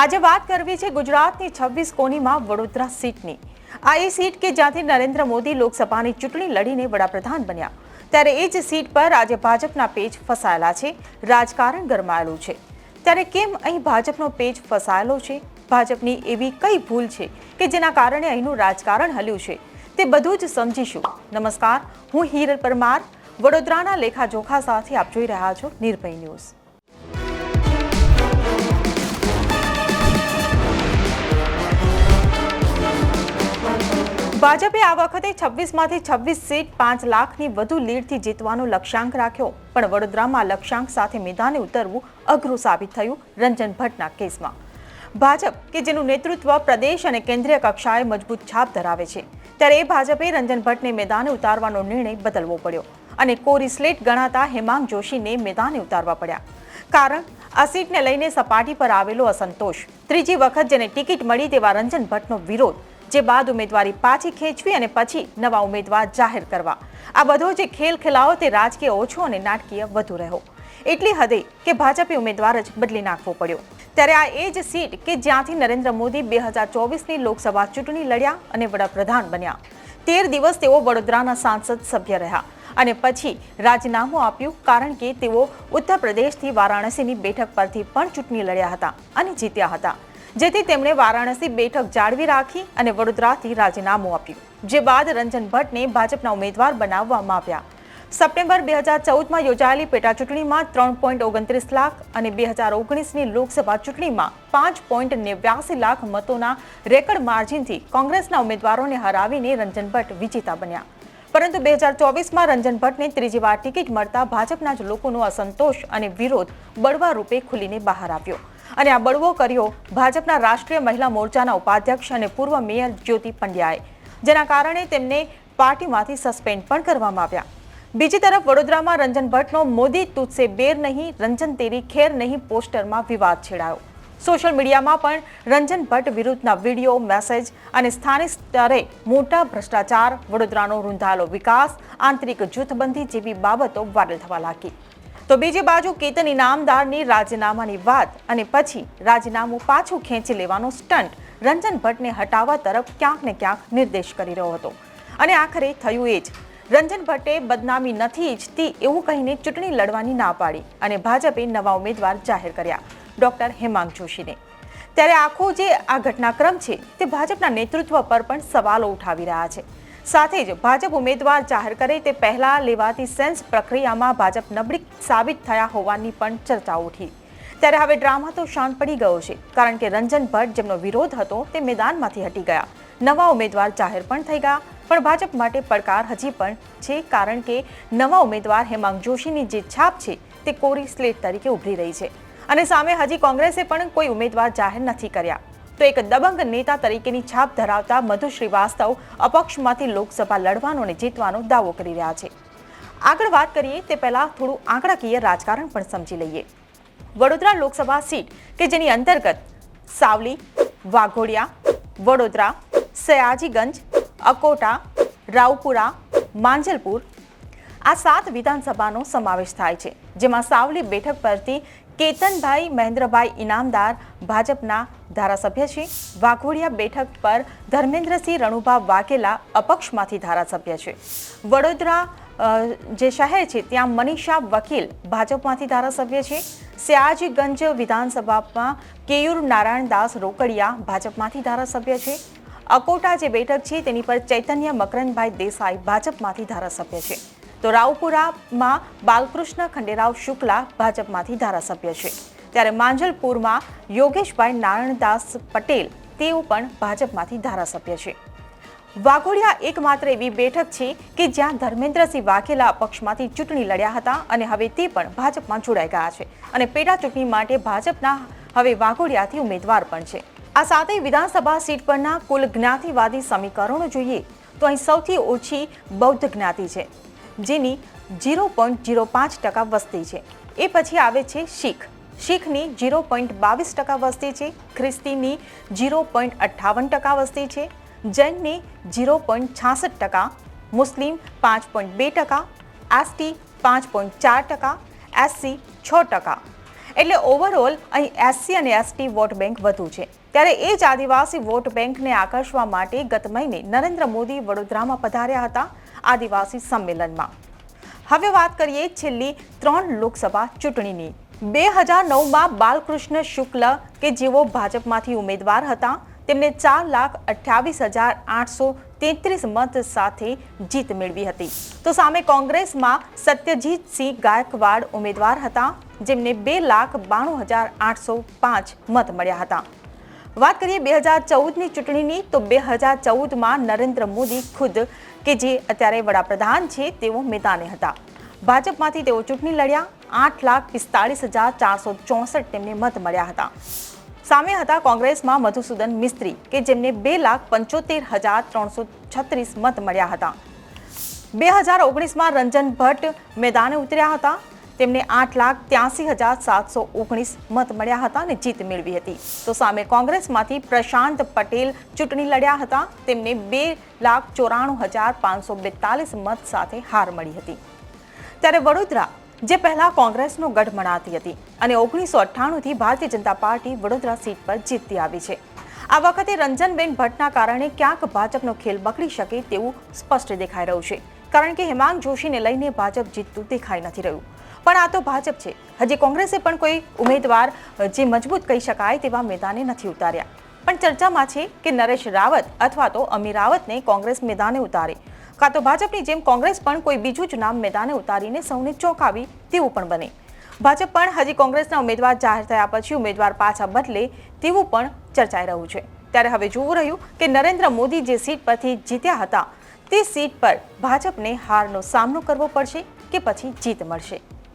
આજે વાત કરવી છે ગુજરાતની છવ્વીસ કોનીમાં વડોદરા સીટની. આ એ સીટ કે જ્યાંથી નરેન્દ્ર મોદી લોકસભાની ચૂંટણી લડીને વડાપ્રધાન બન્યા. ત્યારે એ જ સીટ પર આજે ભાજપના પેજ ફસાયેલા છે, રાજકારણ ગરમાયેલું છે. ત્યારે કેમ અહીં ભાજપનો પેજ ફસાયેલો છે? ભાજપની એવી કઈ ભૂલ છે કે જેના કારણે અહીંનું રાજકારણ હલ્યું છે? તે બધું જ સમજીશું. નમસ્કાર, હું હિરલ પરમાર. વડોદરાના લેખાજોખા સાથે આપ જોઈ રહ્યા છો નિર્ભય ન્યૂઝ. ભાજપે આ વખતે છવ્વીસમાંથી છવ્વીસ સીટ પાંચ લાખની વધુ લીડથી જીતવાનો લક્ષ્યાંક રાખ્યો. પણ વડોદરામાં લક્ષ્યાંક સાથે મેદાને ઉતરવું અઘરું સાબિત થયું રંજન ભટ્ટના કેસમાં. ભાજપ, કે જેનું નેતૃત્વ પ્રદેશ અને કેન્દ્રીય કક્ષાએ મજબૂત છાપ ધરાવે છે. ત્યારે એ ભાજપે રંજન ભટ્ટને મેદાને ઉતારવાનો નિર્ણય બદલવો પડ્યો અને કોરી સ્લેટ ગણાતા હેમાંગ જોશીને મેદાને ઉતારવા પડ્યા. કારણ, આ સીટને લઈને સપાટી પર આવેલો અસંતોષ. ત્રીજી વખત જેને ટિકિટ મળી તેવા રંજન ભટ્ટનો વિરોધ જે બાદ ઉમેદવારી પાછી ખેંચવી અને પછી નવા ઉમેદવાર જાહેર કરવા. આ બધો જે ખેલ ખેલાવો તે રાજકીય ઓછો અને નાટકીય વધુ રહ્યો. એટલી હદે કે ભાજપે ઉમેદવાર જ બદલી નાખવો પડ્યો. ત્યારે આ એ જ સીટ કે જ્યાંથી નરેન્દ્ર મોદી બે હજાર ચોવીસની લોકસભા ચૂંટણી લડ્યા અને વડાપ્રધાન બન્યા. તેર દિવસ તેઓ વડોદરાના સાંસદ સભ્ય રહ્યા અને પછી રાજીનામું આપ્યું કારણ કે તેઓ ઉત્તર પ્રદેશથી વારાણસીની બેઠક પરથી પણ ચૂંટણી લડ્યા હતા અને જીત્યા હતા. જેથી તેમણે વારાણસી બેઠક જાળવી રાખી અને વડોદરાથી રાજીનામું આપ્યું, જે બાદ રંજન ભટ્ટને ભાજપના ઉમેદવાર બનાવવામાં આવ્યા. સપ્ટેમ્બર બે હજાર ચૌદમાં યોજાયેલી પેટા ચૂંટણીમાં ત્રણ પોઈન્ટ ઓગણત્રીસ લાખ અને બે હજાર ઓગણીસની લોકસભા ચૂંટણીમાં પાંચ પોઈન્ટ નેવ્યાસી લાખ મતોના રેકર્ડ માર્જિનથી કોંગ્રેસના ઉમેદવારોને હરાવીને રંજન ભટ્ટ વિજેતા બન્યા. પરંતુ બે હજાર ચોવીસમાં રંજન ભટ્ટને ત્રીજી વાર ટિકિટ મળતા ભાજપના જ લોકોનો અસંતોષ અને વિરોધ બળવા રૂપે ખુલીને બહાર આવ્યો. અને આ બળવો કર્યો ભાજપના રાષ્ટ્રીય મહિલા મોરચાના ઉપાધ્યક્ષ અને પૂર્વ મેયર જ્યોતિ પંડ્યાએ, જેના કારણે તેમને પાર્ટીમાંથી સસ્પેન્ડ પણ કરવામાં આવ્યા. બીજી તરફ વડોદરામાં રંજન ભટ્ટનો મોદી તુજસે બેર નહીં, રંજન તેરી ખેર નહીં પોસ્ટરમાં વિવાદ છેડાયો. સોશિયલ મીડિયામાં પણ રંજન ભટ્ટ વિરુદ્ધના વીડિયો, મેસેજ અને સ્થાનિક સ્તરે મોટા ભ્રષ્ટાચાર, વડોદરાનો રૂંધાયેલો વિકાસ, આંતરિક જૂથબંધી જેવી બાબતો વાયરલ થવા લાગી. તો બીજી બાજુ કેતન ઇનામદારની રાજીનામાની વાત અને પછી રાજીનામું પાછું ખેંચી લેવાનો સ્ટન્ટ રંજન ભટ્ટને હટાવવા તરફ ક્યાંક ને ક્યાંક નિર્દેશ કરી રહ્યો હતો. અને આખરે થયું એ જ. રંજન ભટ્ટે બદનામી નથી ઈચ્છતી એવું કહીને ચૂંટણી લડવાની ના પાડી અને ભાજપે નવા ઉમેદવાર જાહેર કર્યા, ડોક્ટર હેમાંગ જોશીને. ત્યારે આખો જે આ ઘટનાક્રમ છે તે ભાજપના નેતૃત્વ પર પણ સવાલો ઉઠાવી રહ્યા છે. સાથે જ ભાજપ ઉમેદવાર જાહેર કરે તે પહેલા લેવાતી સેન્સ પ્રક્રિયામાં ભાજપ નબળી સાબિત થયા હોવાની પણ ચર્ચા ઉઠી. ત્યારે હવે ડ્રામા તો શાંત પડી ગયો છે, કારણ કે રંજન ભટ્ટ જેમનો વિરોધ હતો તે મેદાનમાંથી હટી ગયા. નવા ઉમેદવાર જાહેર પણ થઈ ગયા, પણ ભાજપ માટે પડકાર હજી પણ છે, કારણ કે નવા ઉમેદવાર હેમાંગ જોશીની જે છાપ છે તે કોરી સ્લેટ તરીકે ઉભરી રહી છે. અને સામે હજી કોંગ્રેસે પણ કોઈ ઉમેદવાર જાહેર નથી કર્યા. તો એક દબંગ નેતા તરીકેની છાપ ધરાવતા મધુ શ્રીવાસ્તવ અપક્ષમાંથી લોકસભા લડવાનો અને જીતવાનો દાવો કરી રહ્યા છે. આગળ વાત કરીએ તે પહેલાં થોડું આંકડાકીય રાજકારણ પણ સમજી લઈએ. વડોદરા લોકસભા સીટ, કે જેની અંતર્ગત સાવલી, વાઘોડિયા, વડોદરા, સયાજીગંજ, અકોટા, રાવપુરા, માંજલપુર આ સાત વિધાનસભાનો સમાવેશ થાય છે, જેમાં સાવલી બેઠક પરથી કેતનભાઈ મહેન્દ્રભાઈ ઇનામદાર ભાજપના ધારાસભ્ય છે. વાઘોડિયા બેઠક પર ધર્મેન્દ્રસિંહ રણુભા વાઘેલા અપક્ષમાંથી ધારાસભ્ય છે. વડોદરા જે શહેર છે, ત્યાં મનીષા વકીલ ભાજપમાંથી ધારાસભ્ય છે. સયાજીગંજ વિધાનસભામાં કેયુર નારાયણદાસ રોકડિયા ભાજપમાંથી ધારાસભ્ય છે. અકોટા જે બેઠક છે, તેની પર ચૈતન્ય મકરંદભાઈ દેસાઈ ભાજપમાંથી ધારાસભ્ય છે. તો રાવપુરામાં બાલકૃષ્ણ ખંડેરાવ શુક્લા ભાજપમાંથી ધારાસભ્ય છે. ત્યારે માંજલપુરમાં યોગેશભાઈ નારાયણદાસ પટેલ તેઓ પણ ભાજપમાંથી ધારાસભ્ય છે. વાઘોડિયા એકમાત્ર એવી બેઠક છે કે જ્યાં ધર્મેન્દ્રસિંહ વાઘેલા પક્ષમાંથી ચૂંટણી લડ્યા હતા અને હવે તે પણ ભાજપમાં જોડાઈ ગયા છે અને પેટા ચૂંટણી માટે ભાજપના હવે વાઘોડિયાથી ઉમેદવાર પણ છે. આ સાથે વિધાનસભા સીટ પરના કુલ જ્ઞાતિવાદી સમીકરણો જોઈએ તો અહીં સૌથી ઓછી બૌદ્ધ જ્ઞાતિ છે. જેની ઝીરો પોઈન્ટ ઝીરો પાંચ ટકા વસ્તી છે. એ પછી આવે છે શીખ. શીખની ઝીરો પોઈન્ટ બાવીસ ટકા વસ્તી છે, ખ્રિસ્તીની ઝીરો પોઈન્ટ અઠ્ઠાવન ટકા વસ્તી છે, જૈનની ઝીરો પોઈન્ટ છાસઠ ટકા, મુસ્લિમ પાંચ પોઈન્ટ બે ટકા એસટી પાંચ પોઈન્ટ ચાર ટકા, એસસી છ ટકા. એટલે ઓવરઓલ અહીં એસસી અને એસટી વોટ બેંક વધુ છે. ત્યારે એ જ આદિવાસી વોટ બેંકને આકર્ષવા માટે ગત મહિને નરેન્દ્ર મોદી વડોદરામાં પધાર્યા હતા. આદિવાસી સંમેલનમાં. હવે વાત કરીએ છેલ્લી ત્રણ લોકસભા ચૂંટણીની. બે હજાર નવમાં બાલકૃષ્ણ શુક્લ, કે જેઓ ભાજપમાંથી ઉમેદવાર હતા, તેમને ચાર લાખ અઠ્યાવીસ હજાર આઠસો તેત્રીસ મત સાથે જીત મેળવી હતી. તો સામે કોંગ્રેસમાં સત્યજીતસિંહ ગાયકવાડ ઉમેદવાર હતા, જેમને બે લાખ બાણું હજાર આઠસો પાંચ મત મળ્યા હતા. વાત કરીએ બે હજાર ચૌદની ચૂંટણીની, તો બે હજાર ચૌદમાં નરેન્દ્ર મોદી ખુદ કે જે અત્યારે વડાપ્રધાન છે તેઓ મેદાને હતા. ભાજપમાંથી તેઓ ચૂંટણી લડ્યા, આઠ લાખ પિસ્તાળીસ હજાર ચારસો ચોસઠ તેમને મત મળ્યા હતા. સામે હતા કોંગ્રેસમાં મધુસૂદન મિસ્ત્રી, કે જેમને બે લાખ પંચોતેર હજાર ત્રણસો છત્રીસ મત મળ્યા હતા. બે હજાર ઓગણીસમાં રંજન ભટ્ટ મેદાને ઉતર્યા હતા. તેમને આઠ લાખ ત્યાસી હજાર સાતસો ઓગણીસ મત મળ્યા હતા અને જીત મેળવી હતી. તો સામે કોંગ્રેસમાંથી પ્રશાંત પટેલ ચૂંટણી લડ્યા હતા. તેમને બે લાખ ચોરાણું હજાર પાંચસો બેતાલીસ મત સાથે હાર મળી હતી. ત્યારે વડોદરા, જે પહેલાં કોંગ્રેસનો ગઢ મનાતી હતી અને ઓગણીસો અઠ્ઠાણુંથી ભારતીય જનતા પાર્ટી વડોદરા સીટ પર જીતતી આવી છે. આ વખતે રંજનબેન ભટ્ટના કારણે ક્યાંક ભાજપનો ખેલ બગડી શકે તેવું સ્પષ્ટ દેખાઈ રહ્યું છે. કારણ કે હેમાંગ જોશીને લઈને ભાજપ જીતતું દેખાઈ નથી રહ્યું. પણ આ તો ભાજપ છે. હજી કોંગ્રેસે પણ કોઈ ઉમેદવાર જે મજબૂત કહી શકાય તેવા મેદાને નથી ઉતાર્યા. પણ ચર્ચામાં છે કે નરેશ રાવત અથવા તો અમી રાવતને કોંગ્રેસ મેદાને ઉતારે. કાં તો ભાજપની જેમ કોંગ્રેસ પણ કોઈ બીજું જ નામ મેદાને ઉતારીને સૌને ચોંકાવી તેવું પણ બને. ભાજપ પણ હજી કોંગ્રેસના ઉમેદવાર જાહેર થયા પછી ઉમેદવાર પાછા બદલે તેવું પણ ચર્ચાઈ રહ્યું છે. ત્યારે હવે જોવું રહ્યું કે નરેન્દ્ર મોદી જે સીટ પરથી જીત્યા હતા, તે સીટ પર ભાજપને હારનો સામનો કરવો પડશે કે પછી જીત મળશે?